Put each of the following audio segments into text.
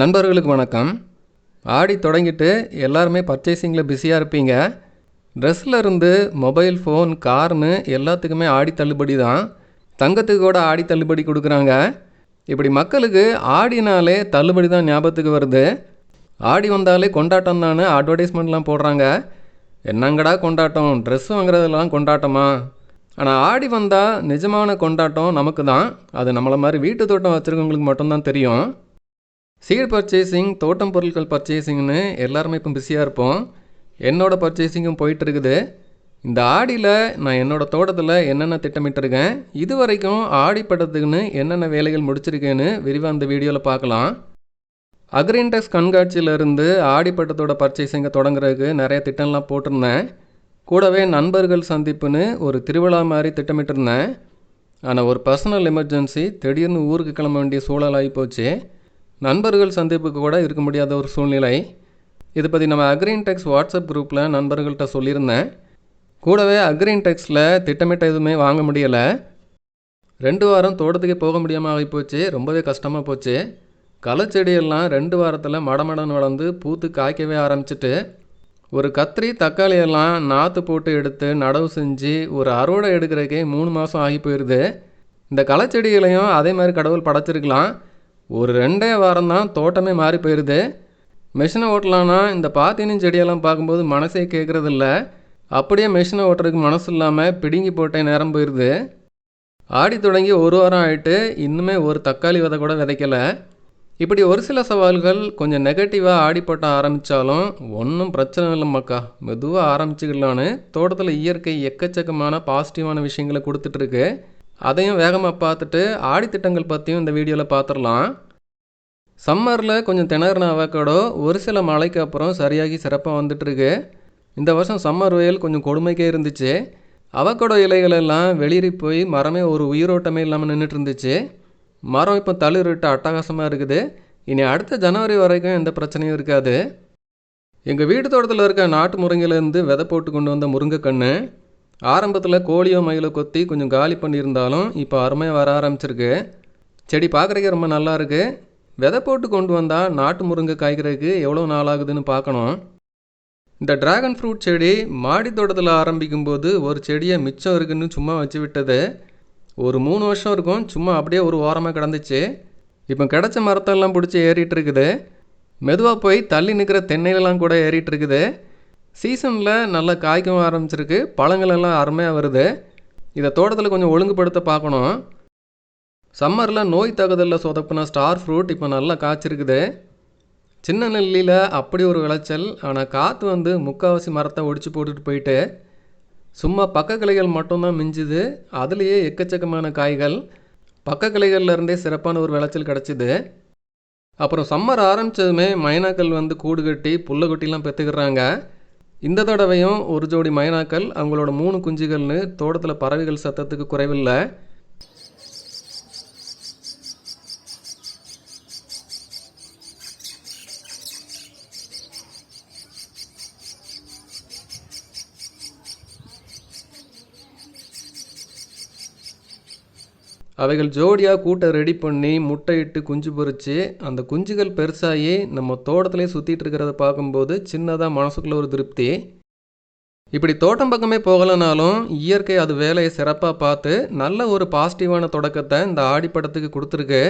நண்பர்களுக்கு வணக்கம். ஆடி தொடங்கிட்டு எல்லாருமே பர்ச்சேசிங்கில் பிஸியாக இருப்பீங்க. ட்ரெஸ்ஸில் இருந்து மொபைல் ஃபோன் கார்னு எல்லாத்துக்குமே ஆடி தள்ளுபடி தான். தங்கத்துக்கு கூட ஆடி தள்ளுபடி கொடுக்குறாங்க. இப்படி மக்களுக்கு ஆடினாலே தள்ளுபடி தான் ஞாபகத்துக்கு வருது. ஆடி வந்தாலே கொண்டாட்டம் தானே அட்வர்டைஸ்மெண்ட்லாம் போடுறாங்க. என்னங்கடா கொண்டாட்டம்? ட்ரெஸ் வாங்குறதெல்லாம் கொண்டாட்டமா? ஆனால் ஆடி வந்தால் நிஜமான கொண்டாட்டம் நமக்கு தான். அது நம்மளை மாதிரி வீட்டு தோட்டம் வச்சுருக்கவங்களுக்கு மட்டும்தான் தெரியும். சீட் பர்ச்சேசிங் தோட்டம் பொருட்கள் பர்ச்சேசிங்னு எல்லாருமே இப்போ பிஸியாக இருப்போம். என்னோட பர்ச்சேசிங்கும் போயிட்டு இருக்குது. இந்த ஆடியில் நான் என்னோட தோட்டத்தில் என்னென்ன திட்டமிட்டிருக்கேன் இது வரைக்கும் ஆடிப்படத்துக்குன்னு என்னென்ன வேலைகள் முடிச்சிருக்கேன்னு விரிவாக அந்த வீடியோவில் பார்க்கலாம். அக்ரின்டெக்ஸ் கண்காட்சியிலேருந்து ஆடிப்பட்டத்தோட பர்ச்சேசிங்கை தொடங்குறதுக்கு நிறைய திட்டம்லாம் போட்டிருந்தேன். கூடவே நண்பர்கள் சந்திப்புன்னு ஒரு திருவிழா மாதிரி திட்டமிட்டிருந்தேன். ஆனால் ஒரு பர்சனல் எமர்ஜென்சி திடீர்னு ஊருக்கு கிளம்ப வேண்டிய சூழல் ஆகிப்போச்சு நண்பர்கள் சந்திப்புக்கு கூட இருக்க முடியாத ஒரு சூழ்நிலை. இதை பற்றி நம்ம அக்ரீன் டெக்ஸ் வாட்ஸ்அப் குரூப்பில் நண்பர்கள்ட்ட சொல்லியிருந்தேன். கூடவே அக்ரீன் டெக்ஸில் திட்டமிட்ட எதுவுமே வாங்க முடியலை. ரெண்டு வாரம் தோட்டத்துக்கே போக முடியாமல் ஆகிப்போச்சு ரொம்பவே கஷ்டமாக போச்சு. களைச்செடியெல்லாம் ரெண்டு வாரத்தில் மடமடன் வளர்ந்து பூத்து காய்க்கவே ஆரம்பிச்சிட்டு ஒரு கத்திரி தக்காளியெல்லாம் நாற்று போட்டு எடுத்து நடவு செஞ்சு ஒரு அறுவடை எடுக்கிறக்கே மூணு மாதம் ஆகி போயிடுது இந்த களைச்செடிகளையும் அதே மாதிரி கடவுள் படைச்சிருக்கலாம். ஒரு ரெண்டே வாரம் தான் தோட்டமே மாறி போயிடுது மிஷினை ஓட்டலான்னா இந்த பாத்தினின் செடியெல்லாம் பார்க்கும்போது மனசே கேட்குறதில்ல அப்படியே மிஷினை ஓட்டுறதுக்கு மனசு இல்லாமல் பிடுங்கி போட்டே நேரம் போயிடுது ஆடி தொடங்கி ஒரு வாரம் ஆயிட்டு இன்னுமே ஒரு தக்காளி விதை கூட விதைக்கலை. இப்படி ஒரு சில சவால்கள் கொஞ்சம் நெகட்டிவாக ஆடி போட்ட ஆரம்பித்தாலும் ஒன்றும் பிரச்சனை இல்லை மக்கா. மெதுவாக ஆரம்பிச்சுக்கலான்னு தோட்டத்தில் இயற்கை எக்கச்சக்கமான பாசிட்டிவான விஷயங்களை கொடுத்துட்ருக்கு அதையும் வேகமாக பார்த்துட்டு ஆடித்திட்டங்கள் பற்றியும் இந்த வீடியோவில் பார்த்துடலாம் சம்மரில் கொஞ்சம் திணறின அவக்கடோ ஒரு சில மழைக்கு அப்புறம் சரியாகி சிறப்பாக வந்துட்டுருக்கு. இந்த வருஷம் சம்மர் வெயில் கொஞ்சம் கொடுமைக்கே இருந்துச்சு. அவக்கடோ இலைகள் எல்லாம் வெளியேறி போய் மரமே ஒரு உயிரோட்டமே இல்லாமல் நின்றுட்டு இருந்துச்சு. மரம் இப்போ தளிரிட்டு அட்டகாசமாக இருக்குது. இனி அடுத்த ஜனவரி வரைக்கும் எந்த பிரச்சனையும் இருக்காது. எங்கள் வீட்டு தோட்டத்தில் இருக்க நாட்டு முருங்கையிலேருந்து விதை போட்டு கொண்டு வந்த முருங்கைக்கன்று ஆரம்பத்தில் கோழியோ மயிலோ கொத்தி கொஞ்சம் காலி பண்ணியிருந்தாலும் இப்போ அருமையாக வர ஆரம்பிச்சிருக்கு. செடி பார்க்குறதுக்கே ரொம்ப நல்லா இருக்குது விதை போட்டு கொண்டு வந்தால் நாட்டு முருங்கை காய்க்கிறதுக்கு எவ்வளோ நாள் ஆகுதுன்னு பார்க்கணும் இந்த டிராகன் ஃப்ரூட் செடி மாடி தோட்டத்தில் ஆரம்பிக்கும் போது ஒரு செடியை மிச்சம் இருக்குன்னு சும்மா வச்சு விட்டது. ஒரு மூணு வருஷம் இருக்கும் சும்மா அப்படியே ஒரு ஓரமாக கிடந்துச்சு. இப்போ கிடச்ச மரத்தெல்லாம் பிடிச்சி ஏறிட்டு இருக்குது. மெதுவாக போய் தள்ளி நிற்கிற தென்னையிலலாம் கூட ஏறிட்டு இருக்குது. சீசனில் நல்லா காய்க்கவும் ஆரம்பிச்சிருக்கு. பழங்களெல்லாம் அருமையாக வருது. இதை தோட்டத்தில் கொஞ்சம் ஒழுங்குபடுத்த பார்க்கணும். சம்மரில் நோய் தகுதலில் சொதப்பின ஸ்டார் ஃப்ரூட் இப்போ நல்லா காய்ச்சிருக்குது. சின்ன நெல்லியில் அப்படி ஒரு விளைச்சல். ஆனால் காற்று வந்து முக்கால்வாசி மரத்தை ஒடிச்சு போட்டுட்டு போயிட்டு சும்மா பக்க கிளைகள் மட்டும்தான் மிஞ்சுது. அதுலேயே எக்கச்சக்கமான காய்கள். பக்க கிளைகள்லேருந்தே சிறப்பான ஒரு விளைச்சல் கிடச்சிது. அப்புறம் சம்மர் ஆரம்பித்ததுமே மைனாக்கள் வந்து கூடு கட்டி புல்லை கொட்டிலாம் பெற்றுக்கிறாங்க இந்த தடவையும் ஒரு ஜோடி மைனாக்கள் அவங்களோட மூணு குஞ்சுகள்னு தோட்டத்தில் பறவைகள் சத்தத்துக்கு குறைவில்லை. அவைகள் ஜோடியாக கூட்டை ரெடி பண்ணி முட்டையிட்டு குஞ்சு பொறிச்சு அந்த குஞ்சுகள் பெருசாகி நம்ம தோட்டத்திலே சுற்றிட்டு இருக்கிறத பார்க்கும்போது சின்னதாக மனசுக்குள்ள ஒரு திருப்தி. இப்படி தோட்டம் பக்கமே போகலைனாலும் இயற்கை அது வேலையை சிறப்பாக பார்த்து நல்ல ஒரு பாசிட்டிவான தொடக்கத்தை இந்த ஆடிப்படத்துக்கு கொடுத்துருக்கு.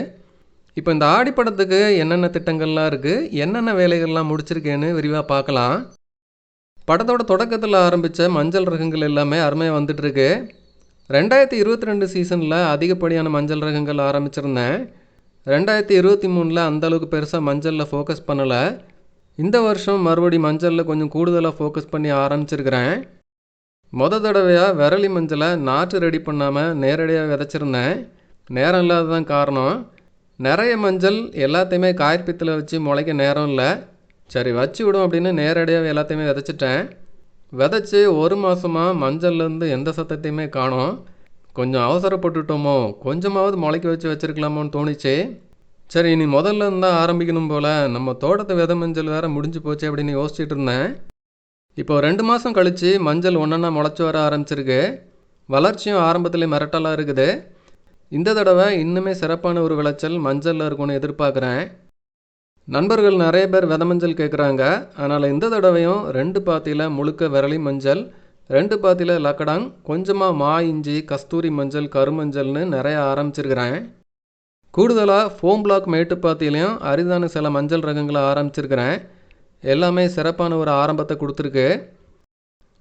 இப்போ இந்த ஆடிப்படத்துக்கு என்னென்ன திட்டங்கள்லாம் இருக்குது என்னென்ன வேலைகள்லாம் முடிச்சிருக்கேன்னு விரிவாக பார்க்கலாம். படத்தோட தொடக்கத்தில் ஆரம்பித்த மஞ்சள் ரகங்கள் எல்லாமே அருமையாக வந்துட்டுருக்கு ரெண்டாயிரத்தி இருபத்தி ரெண்டு சீசனில் அதிகப்படியான மஞ்சள் ரகங்கள் ஆரம்பிச்சிருந்தேன். ரெண்டாயிரத்தி இருபத்தி மூணில் அந்தளவுக்கு பெருசாக மஞ்சளில் ஃபோக்கஸ் பண்ணலை. இந்த வருஷம் மறுபடி மஞ்சளில் கொஞ்சம் கூடுதலாக ஃபோக்கஸ் பண்ணி ஆரம்பிச்சிருக்கிறேன். மொத தடவையாக விரலி மஞ்சளை நாற்று ரெடி பண்ணாமல் நேரடியாக விதைச்சிருந்தேன். நேரம் இல்லாததான் காரணம். நிறைய மஞ்சள் எல்லாத்தையுமே காய்ப்பித்தில் வச்சு முளைக்க நேரம் இல்லை. சரி வச்சு விடும் அப்படின்னு நேரடியாக எல்லாத்தையுமே விதைச்சிட்டேன். விதைச்சி ஒரு மாதமாக மஞ்சள்லேருந்து எந்த சத்தத்தையுமே காணோம். கொஞ்சம் அவசரப்பட்டுட்டோமோ கொஞ்சமாவது முளைக்க வச்சு வச்சுருக்கலாமோன்னு தோணுச்சு. சரி இனி முதல்ல இருந்தால் ஆரம்பிக்கணும் போல். நம்ம தோட்டத்து விதை மஞ்சள் வேறு முடிஞ்சு போச்சு அப்படின்னு யோசிச்சுட்டு இருந்தேன். இப்போ ரெண்டு மாதம் கழித்து மஞ்சள் ஒன்றா முளைச்சி வர ஆரம்பிச்சிருக்கு. வளர்ச்சியும் ஆரம்பத்தில் மிரட்டலாக இருக்குது. இந்த தடவை இன்னுமே சிறப்பான ஒரு விளைச்சல் மஞ்சளில் இருக்கும்னு எதிர்பார்க்குறேன். நண்பர்கள் நிறைய பேர் வித மஞ்சள் கேட்குறாங்க அதனால் இந்த தடவையும் ரெண்டு பாத்தியில் முழுக்க விரலி மஞ்சள் ரெண்டு பாத்தியில் லக்கடாங் கொஞ்சமாக மா இஞ்சி கஸ்தூரி மஞ்சள் கருமஞ்சள்னு நிறைய ஆரம்பிச்சிருக்கிறேன். கூடுதலாக ஃபோம் பிளாக் மேட்டுப்பாத்திலையும் அரிதான சில மஞ்சள் ரகங்களை ஆரம்பிச்சிருக்கிறேன். எல்லாமே சிறப்பான ஒரு ஆரம்பத்தை கொடுத்துருக்கு.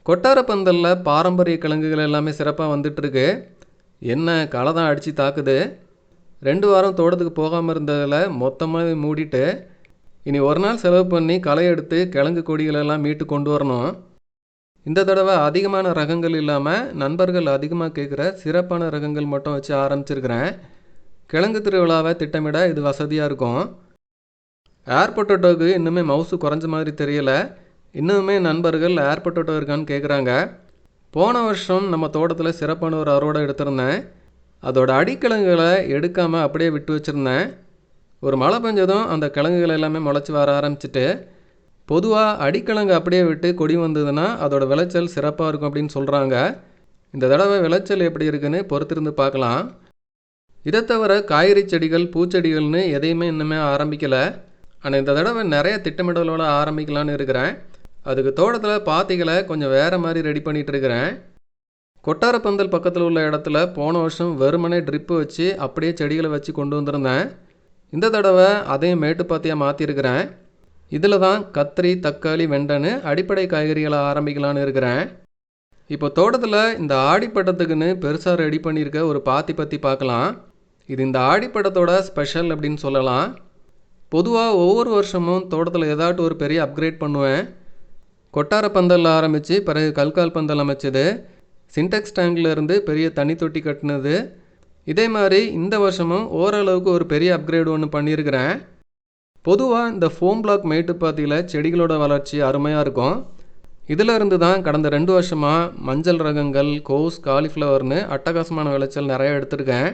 கொட்டார பந்தலில் பாரம்பரிய கிழங்குகள் எல்லாமே சிறப்பாக வந்துட்டுருக்கு. என்ன களை தான் அடித்து தாக்குது. ரெண்டு வாரம் தோட்டத்துக்கு போகாமல் இருந்ததில் மொத்தமாக மூடிட்டு இனி ஒரு நாள் செலவு பண்ணி களை எடுத்து கிழங்கு கொடிகளெல்லாம் மீட்டு கொண்டு வரணும். இந்த தடவை அதிகமான ரகங்கள் இல்லாமல் நண்பர்கள் அதிகமாக கேட்குற சிறப்பான ரகங்கள் மட்டும் வச்சு ஆரம்பிச்சிருக்கிறேன். கிழங்கு திருவிழாவை திட்டமிட இது வசதியாக இருக்கும். ஏர் இன்னுமே மவுசு குறைஞ்ச மாதிரி தெரியல. இன்னுமே நண்பர்கள் ஏர் பொட்டோட்டோ இருக்கான்னு கேட்குறாங்க போன வருஷம் நம்ம தோட்டத்தில் சிறப்பான ஒரு அறுவடை எடுத்திருந்தேன். அதோட அடிக்கிழங்குகளை எடுக்காமல் அப்படியே விட்டு வச்சுருந்தேன். ஒரு மழை பெஞ்சதும் அந்த கிழங்குகள் எல்லாமே முளைச்சி வர ஆரம்பிச்சிட்டு பொதுவாக அடிக்கிழங்கு அப்படியே விட்டு கொடி வந்ததுன்னா அதோட விளைச்சல் சிறப்பாக இருக்கும் அப்படின்னு சொல்கிறாங்க இந்த தடவை விளைச்சல் எப்படி இருக்குன்னு பொறுத்திருந்து பார்க்கலாம். இதை தவிர காய்கறி செடிகள் பூச்செடிகள்னு எதையுமே இன்னுமே ஆரம்பிக்கலை. ஆனால் இந்த தடவை நிறைய திட்டமிடலோட ஆரம்பிக்கலான்னு இருக்கிறேன். அதுக்கு தோட்டத்தில் பாத்திகளை கொஞ்சம் வேறு மாதிரி ரெடி பண்ணிகிட்டு இருக்கிறேன். கொட்டாரப்பந்தல் பக்கத்தில் உள்ள இடத்துல போன வருஷம் வெறுமனே ட்ரிப்பு வச்சு அப்படியே செடிகளை வச்சு கொண்டு வந்திருந்தேன். இந்த தடவை அதையும் மேட்டுப்பாத்தியாக மாற்றிருக்கிறேன் இதில் தான் கத்திரி தக்காளி வெண்டைன்னு அடிப்படை காய்கறிகளை ஆரம்பிக்கலான்னு இருக்கிறேன். இப்போ தோட்டத்தில் இந்த ஆடிப்பட்டத்துக்குன்னு பெருசாக ரெடி பண்ணியிருக்க ஒரு பாத்தி பற்றி பார்க்கலாம். இது இந்த ஆடிப்பட்டத்தோட ஸ்பெஷல் அப்படின்னு சொல்லலாம். பொதுவாக ஒவ்வொரு வருஷமும் தோட்டத்தில் ஏதாட்டும் ஒரு பெரிய அப்கிரேட் பண்ணுவேன். கொட்டார பந்தல் ஆரம்பித்து பிறகு கல்கால் பந்தல் அமைச்சது. சின்டெக்ஸ் டேங்கில் இருந்து பெரிய தண்ணி தொட்டி கட்டினது. இதே மாதிரி இந்த வருஷமும் ஓரளவுக்கு ஒரு பெரிய அப்கிரேடு ஒன்று பண்ணியிருக்கிறேன். பொதுவாக இந்த ஃபோம் பிளாக் மேட்டுப்பாத்தியில் செடிகளோட வளர்ச்சி அருமையாக இருக்கும். இதில் இருந்து தான் கடந்த ரெண்டு வருஷமாக மஞ்சள் ரகங்கள் கோஸ் காலிஃப்ளவர்னு அட்டகாசமான விளைச்சல் நிறையா எடுத்திருக்கேன்.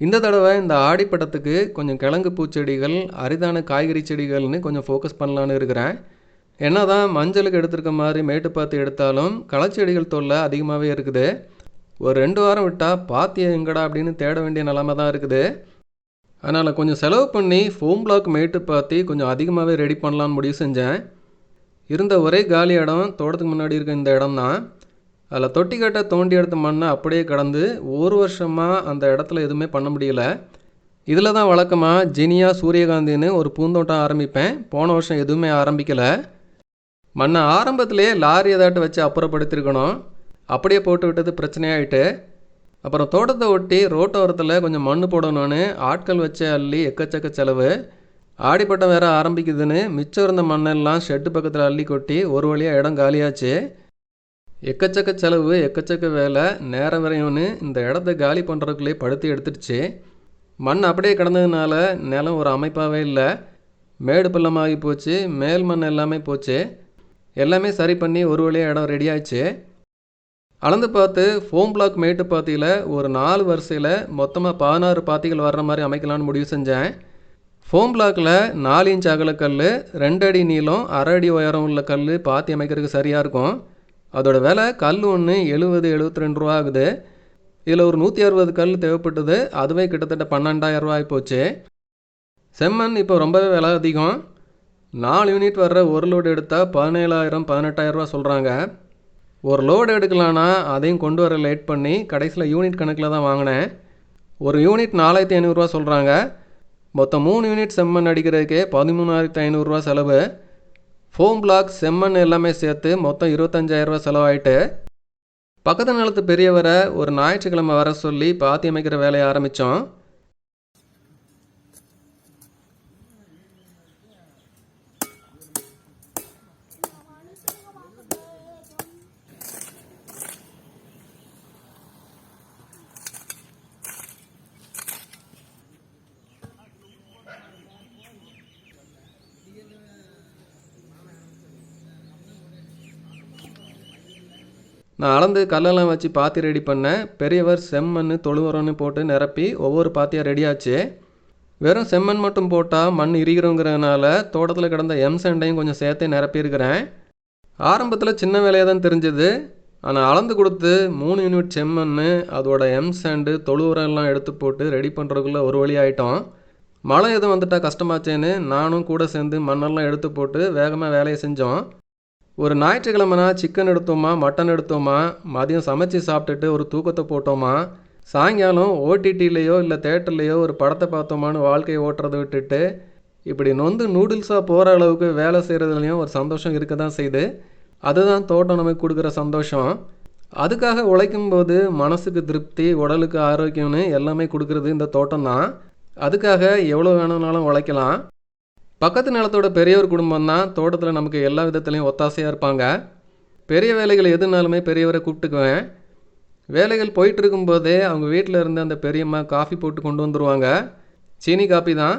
இந்த தடவை இந்த ஆடிப்பட்டத்துக்கு கொஞ்சம் கிழங்கு பூச்செடிகள் அரிதான காய்கறி செடிகள்னு கொஞ்சம் ஃபோக்கஸ் பண்ணலான்னு இருக்கிறேன். என்ன தான் மஞ்சளுக்கு எடுத்திருக்க மாதிரி மேட்டுப்பாத்தி எடுத்தாலும் களச்செடிகள் தொல்லை அதிகமாகவே இருக்குது. ஒரு ரெண்டு வாரம் விட்டால் பாத்தியம் எங்கடா அப்படின்னு தேட வேண்டிய நிலமை தான் இருக்குது. அதனால் கொஞ்சம் செலவு பண்ணி ஃபோம் பிளாக் மேட்டு பாத்தி கொஞ்சம் அதிகமாகவே ரெடி பண்ணலான்னு முடிவு செஞ்சேன். இருந்த ஒரே காலி இடம் தோட்டத்துக்கு முன்னாடி இருக்க இந்த இடம் தான் அதில் தொட்டி கட்டை தோண்டி எடுத்த மண்ணை அப்படியே கடந்து ஒரு வருஷமாக அந்த இடத்துல எதுவுமே பண்ண முடியல. இதில் தான் வழக்கமாக ஜினியா சூரியகாந்தின்னு ஒரு பூந்தோட்டம் ஆரம்பிப்பேன். போன வருஷம் எதுவுமே ஆரம்பிக்கலை. மண்ணை ஆரம்பத்திலே லாரி ஏதாட்டு வச்சு அப்புறப்படுத்திருக்கணும். அப்படியே போட்டு விட்டது பிரச்சனையாயிட்டு அப்புறம் தோட்டத்தை ஒட்டி ரோட்டோரத்தில் கொஞ்சம் மண் போடணும்னு ஆட்கள் வச்ச அள்ளி எக்கச்சக்க செலவு. ஆடிப்பட்டம் வேற ஆரம்பிக்குதுன்னு மிச்சம் இருந்த மண்ணெல்லாம் ஷெட்டு பக்கத்தில் அள்ளி கொட்டி ஒரு வழியாக இடம் காலியாச்சு. எக்கச்சக்க செலவு எக்கச்சக்க வேலை நேரம் வரையும்னு இந்த இடத்த காலி பண்ணுறதுக்குள்ளே படுத்து எடுத்துடுச்சு. மண் அப்படியே கிடந்ததுனால நிலம் ஒரு அமைப்பாகவே இல்லை. மேடு பள்ளமாகி போச்சு மேல் மண் எல்லாமே போச்சு. எல்லாமே சரி பண்ணி ஒரு வழியாக இடம் ரெடி ஆயிடுச்சு. அளந்து பார்த்து ஃபோம் பிளாக் மேட்டு பாத்தியில் ஒரு நாலு வரிசையில் மொத்தமாக பதினாறு பாத்திகள் வர்ற மாதிரி அமைக்கலான்னு முடிவு செஞ்சேன். ஃபோம் பிளாக்கில் நாலு இன்ச் அகலக்கல் ரெண்டு அடி நீளம் அரை அடி உயரம் உள்ள கல் பாத்தி அமைக்கிறதுக்கு சரியாக இருக்கும். அதோட விலை கல் ஒன்று எழுபது எழுபத்தி ரெண்டு ரூபா ஆகுது. இதில் ஒரு நூற்றி அறுபது கல் தேவைப்பட்டது. அதுவே கிட்டத்தட்ட பன்னெண்டாயிரம் ரூபாய் போச்சு. செம்மண் இப்போ ரொம்பவே விலை அதிகம். நாலு யூனிட் வர்ற ஒரு லோடு எடுத்தால் பதினேழாயிரம் பதினெட்டாயிரம் ரூபா சொல்கிறாங்க ஒரு லோடு எடுக்கலான்னா அதையும் கொண்டு வர லேட் பண்ணி கடைசியில் யூனிட் கணக்கில் தான் வாங்கினேன். ஒரு யூனிட் நாலாயிரத்தி ஐநூறுரூவா சொல்கிறாங்க மொத்தம் மூணு யூனிட் செம்மண் அடிக்கிறதுக்கே பதிமூணாயிரத்தி ஐநூறுரூவா செலவு. ஃபோம் பிளாக் செம்மண் எல்லாமே சேர்த்து மொத்தம் இருபத்தஞ்சாயிரரூவா செலவாயிட்டு பக்கத்து நிலத்து பெரியவரை ஒரு ஞாயிற்றுக்கிழமை வர சொல்லி பாத்தி அமைக்கிற வேலையை ஆரம்பித்தோம் நான் அளந்து கல்லெல்லாம் வச்சு பாத்தி ரெடி பண்ணேன். பெரியவர் செம்மண் தொழுவரம்னு போட்டு நிரப்பி ஒவ்வொரு பாத்தியாக ரெடி ஆச்சு. வெறும் செம்மண் மட்டும் போட்டால் மண் இரிகிறோங்கிறதுனால தோட்டத்தில் கிடந்த எம் செண்டையும் கொஞ்சம் சேர்த்தே நிரப்பியிருக்கிறேன். ஆரம்பத்தில் சின்ன வேலையாக தான் தெரிஞ்சது. ஆனால் அளந்து கொடுத்து மூணு யூனிட் செம்மண் அதோட எம் சேண்டு தொழு உரம் எல்லாம் எடுத்து போட்டு ரெடி பண்ணுறதுக்குள்ளே ஒரு வழி ஆகிட்டோம் மழை எதுவும் வந்துட்டால் கஷ்டமாச்சேன்னு நானும் கூட சேர்ந்து மண்ணெல்லாம் எடுத்து போட்டு வேகமாக வேலையை செஞ்சோம். ஒரு ஞாயிற்றுக்கிழமைனா சிக்கன் எடுத்தோமா மட்டன் எடுத்தோமா மதியம் சமைச்சு சாப்பிட்டுட்டு ஒரு தூக்கத்தை போட்டோமா சாயங்காலம் ஓடிடிலேயோ இல்லை தேட்டர்லேயோ ஒரு படத்தை பார்த்தோமான்னு வாழ்க்கையை ஓட்டுறதை விட்டுட்டு இப்படி நொந்து நூடுல்ஸாக போகிற அளவுக்கு வேலை செய்கிறதுலையும் ஒரு சந்தோஷம் இருக்க தான் செய்யுது. அதுதான் தோட்டம் நமக்கு கொடுக்குற சந்தோஷம். அதுக்காக உழைக்கும்போது மனசுக்கு திருப்தி உடலுக்கு ஆரோக்கியம்னு எல்லாமே கொடுக்குறது இந்த தோட்டம் தான் அதுக்காக எவ்வளோ வேணும்னாலும் உழைக்கலாம். பக்கத்து நிலத்தோட பெரியவர் குடும்பம் தான் தோட்டத்தில் நமக்கு எல்லா விதத்துலையும் ஒத்தாசையாக இருப்பாங்க. பெரிய வேலைகள் எதுனாலுமே பெரியவரை கூப்பிட்டுக்குவேன். வேலைகள் போயிட்டு இருக்கும்போதே அவங்க வீட்டில் இருந்து அந்த பெரியம்மா காஃபி போட்டு கொண்டு வந்துடுவாங்க சீனி காப்பி தான்.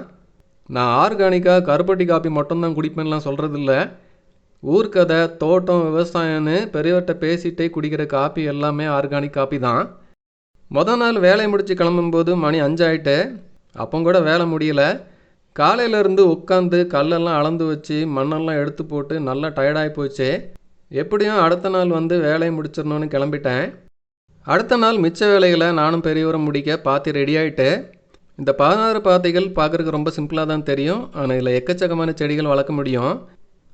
நான் ஆர்கானிக்காக கருப்பட்டி காப்பி மட்டும்தான் குடிப்பேன்லாம் சொல்கிறதில்ல ஊர்க்கதை தோட்டம் விவசாயம்னு பெரியவர்கிட்ட பேசிகிட்டே குடிக்கிற காப்பி எல்லாமே ஆர்கானிக் காப்பி தான். மொதல் நாள் வேலையை முடித்து கிளம்பும்போது மணி அஞ்சாயிட்டு அப்போ கூட வேலை முடியல. காலையிலேருந்து உட்காந்து கல்லெல்லாம் அளந்து வச்சு மண்ணெல்லாம் எடுத்து போட்டு நல்லா டயர்டாகி போச்சு. எப்படியும் அடுத்த நாள் வந்து வேலையை முடிச்சிடணும்னு கிளம்பிட்டேன். அடுத்த நாள் மிச்ச வேலைகளை நானும் பெரியவரை முடிக்க பாத்தி ரெடி ஆகிட்டு இந்த பதினாறு பாத்திகள் பார்க்குறதுக்கு ரொம்ப சிம்பிளாக தான் தெரியும். ஆனால் இதில் எக்கச்சக்கமான செடிகள் வளர்க்க முடியும்.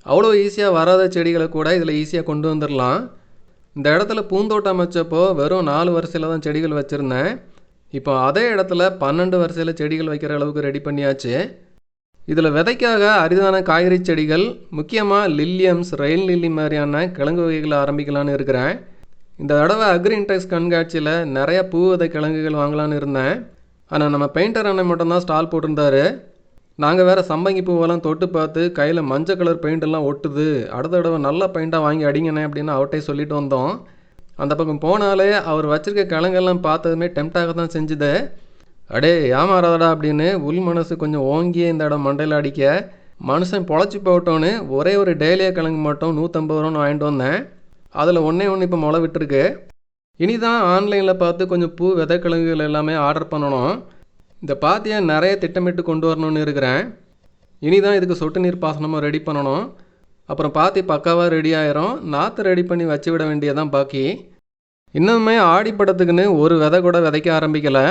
அவ்வளோ ஈஸியாக வராத செடிகளை கூட இதில் ஈஸியாக கொண்டு வந்துடலாம். இந்த இடத்துல பூந்தோட்டம் அமைச்சப்போ வெறும் நாலு வரிசையில் தான் செடிகள் வச்சுருந்தேன். இப்போ அதே இடத்துல பன்னெண்டு வரிசையில் செடிகள் வைக்கிற அளவுக்கு ரெடி பண்ணியாச்சு. இதில் விதைக்காக அரிதான காய்கறி செடிகள் முக்கியமாக லில்லியம்ஸ் ரயில் லில்லி மாதிரியான கிழங்கு வகைகளை ஆரம்பிக்கலான்னு இருக்கிறேன். இந்த தடவை அக்ரின்டெக்ஸ் கண்காட்சியில் நிறைய பூ விதை கிழங்குகள் வாங்கலான்னு இருந்தேன். ஆனால் நம்ம பெயிண்டர் அண்ணன் மட்டும்தான் ஸ்டால் போட்டிருந்தாரு. நாங்கள் வேறு சம்பங்கி பூவெல்லாம் தொட்டு பார்த்து கையில் மஞ்சள் கலர் பெயிண்டெல்லாம் ஒட்டுது அடுத்த தடவை நல்ல பெயிண்டாக வாங்கி அடிங்கண்ணே அப்படின்னு அவட்டே சொல்லிட்டு வந்தோம். அந்த பக்கம் போனாலே அவர் வச்சுருக்க கிழங்கெல்லாம் பார்த்ததுமே டெம்டாக தான் செஞ்சுது. அடே ஏமாறாதடா அப்படின்னு உள் மனசு கொஞ்சம் ஓங்கி இந்த இடம் மண்டையில் அடிக்க. மனுஷன் பொழைச்சி போட்டோன்னு ஒரே ஒரு டேலியா கிழங்கு மட்டும் நூற்றம்பது ரூபான்னு வாங்கிட்டு வந்தேன். அதில் ஒன்றே ஒன்று இப்போ முளை விட்டுருக்கு. இனி தான் ஆன்லைனில் பார்த்து கொஞ்சம் பூ விதைக்கிழங்குகள் எல்லாமே ஆர்டர் பண்ணணும். இந்த பாத்தியை நிறைய திட்டமிட்டு கொண்டு வரணும்னு இருக்கிறேன். இனி தான் இதுக்கு சொட்டு நீர் பாசனமும் ரெடி பண்ணணும். அப்புறம் பாத்தி பக்காவாக ரெடி ஆயிரும். நாற்று ரெடி பண்ணி வச்சு விட வேண்டியதான் பாக்கி. இன்னுமே ஆடி படத்துக்குன்னு ஒரு விதை கூட விதைக்க ஆரம்பிக்கலை.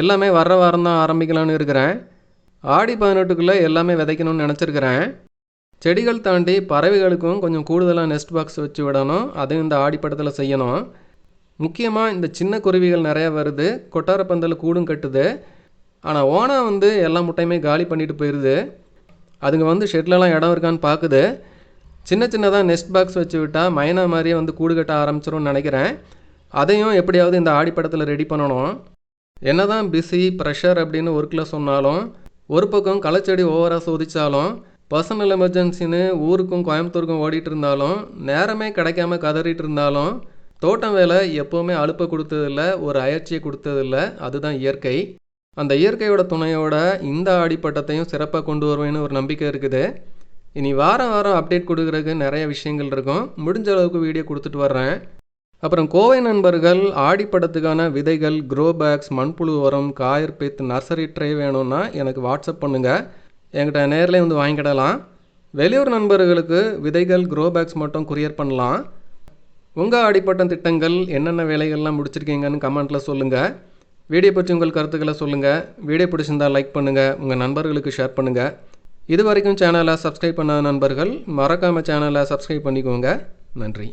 எல்லாமே வர்ற வாரம் தான் ஆரம்பிக்கலான்னு இருக்கிறேன். ஆடி பதினெட்டுக்குள்ளே எல்லாமே விதைக்கணும்னு நினச்சிருக்கிறேன். செடிகள் தாண்டி பறவைகளுக்கும் கொஞ்சம் கூடுதலாக நெஸ்ட் பாக்ஸ் வச்சு விடணும். அதையும் இந்த ஆடிப்படத்தில் செய்யணும். முக்கியமாக இந்த சின்ன குருவிகள் நிறையா வருது. கொட்டாரப்பந்தல் கூடும் கட்டுது. ஆனால் ஓனா வந்து எல்லா முட்டையுமே காலி பண்ணிட்டு போயிடுது அதுங்க வந்து ஷெட்லலாம் இடம் இருக்கான்னு பார்க்குது சின்ன சின்னதாக நெஸ்ட் பாக்ஸ் வச்சு விட்டால் மைனா மாதிரியே வந்து கூடு கட்ட ஆரம்பிச்சிரும்னு நினைக்கிறேன். அதையும் எப்படியாவது இந்த ஆடிப்படத்தில் ரெடி பண்ணணும். என்ன தான் பிஸி ப்ரெஷர் அப்படின்னு ஒர்க்கில் சொன்னாலும் ஒரு பக்கம் களைச்செடி ஓவராக சோதித்தாலும் பர்சனல் எமர்ஜென்சின்னு ஊருக்கும் கோயம்புத்தூருக்கும் ஓடிட்டு இருந்தாலும் நேரமே கிடைக்காம கதறிட்டு இருந்தாலும் தோட்டம் வேலை எப்போவுமே அலுப்பை கொடுத்ததில்ல ஒரு அயற்சியை கொடுத்ததில்ல அதுதான் இயற்கை. அந்த இயற்கையோட துணையோட இந்த ஆடிப்பட்டத்தையும் சிறப்பாக கொண்டு வருவேன்னு ஒரு நம்பிக்கை இருக்குது. இனி வாரம் வாரம் அப்டேட் கொடுக்குறதுக்கு நிறைய விஷயங்கள் இருக்கும். முடிஞ்ச அளவுக்கு வீடியோ கொடுத்துட்டு வர்றேன். அப்புறம் கோவை நண்பர்கள் ஆடிப்படத்துக்கான விதைகள் க்ரோ பேக்ஸ் மண்புழு உரம் காயர் பித் நர்சரி ட்ரே வேணும்னா எனக்கு வாட்ஸ்அப் பண்ணுங்கள் என்கிட்ட நேரில் வந்து வாங்கிக்கிடலாம். வெளியூர் நண்பர்களுக்கு விதைகள் க்ரோ பேக்ஸ் மட்டும் குரியர் பண்ணலாம். உங்கள் ஆடிப்பட்டம் திட்டங்கள் என்னென்ன வேலைகள்லாம் முடிச்சிருக்கீங்கன்னு கமெண்ட்டில் சொல்லுங்கள் வீடியோ பற்றி உங்கள் கருத்துக்களை சொல்லுங்கள் வீடியோ பிடிச்சிருந்தால் லைக் பண்ணுங்கள் உங்கள் நண்பர்களுக்கு ஷேர் பண்ணுங்கள் இது வரைக்கும் சேனலை சப்ஸ்கிரைப் பண்ணாத நண்பர்கள் மறக்காமல் சேனலை சப்ஸ்கிரைப் பண்ணிக்கோங்க. நன்றி.